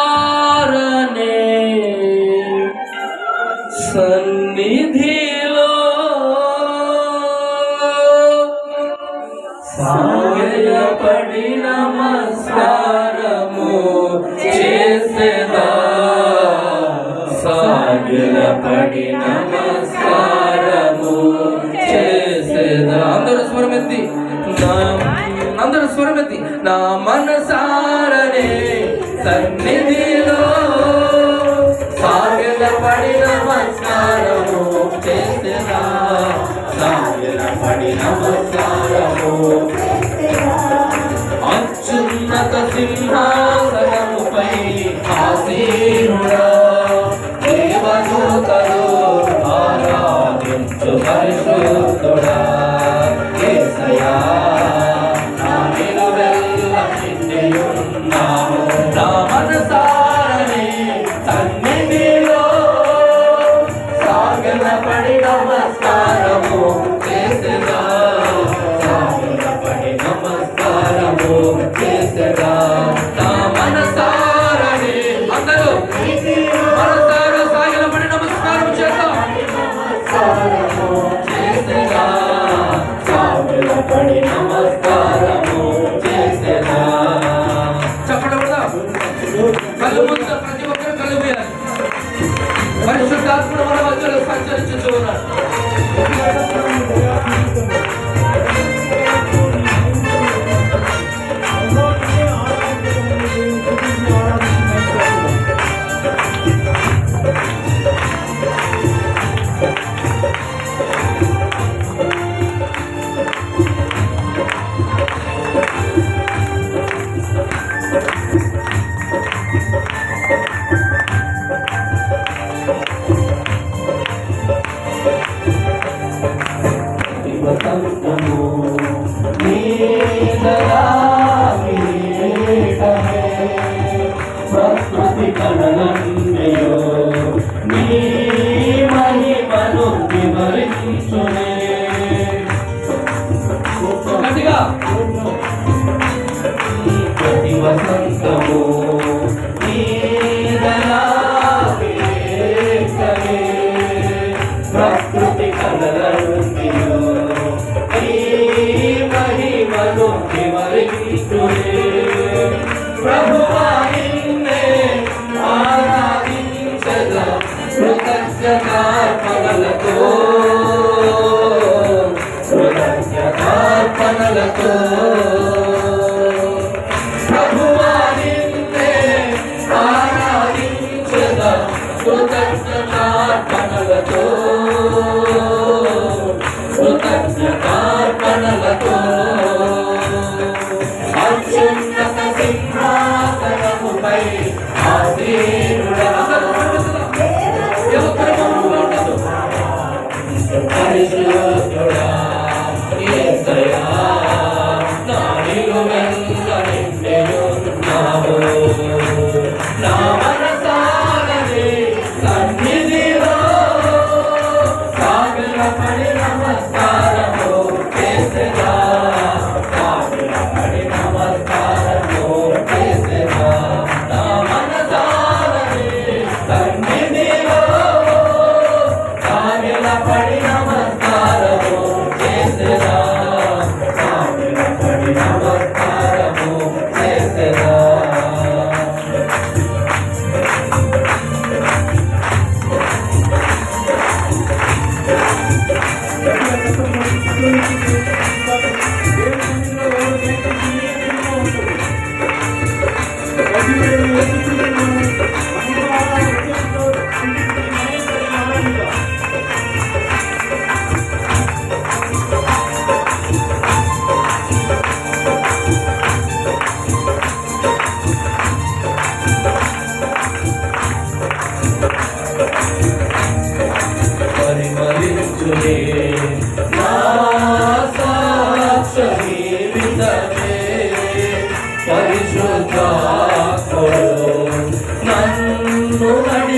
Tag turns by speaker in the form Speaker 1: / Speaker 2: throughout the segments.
Speaker 1: మనసారనే సన్నిధిలో సాయపడి నమస్కారము చేసేదా? సాగిలపడి నమస్కారము చేసేదా? అందరూ స్వరమెత్తి. అందరూ స్వరమెత్తి. నా మనసారనే సన్నిధిలో సాగిల పడి నమస్కారము చేసిన సాగిల పడి నమస్కారం কাজ করবো को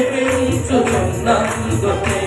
Speaker 1: প্রেমী চন্দন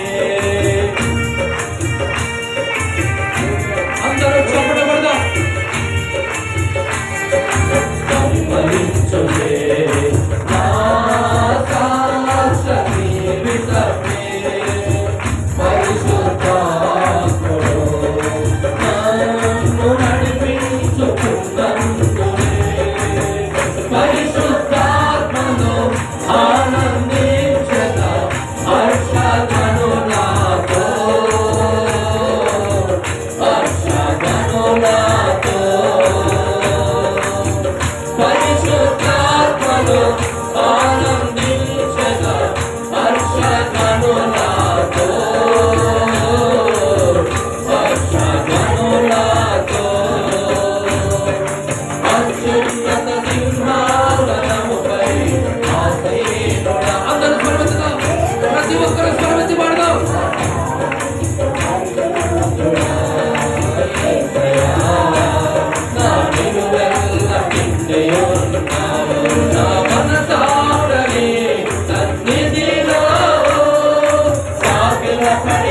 Speaker 1: Yeah.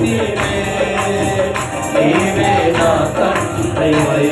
Speaker 1: మోపితివే. నీవే నా తండ్రివై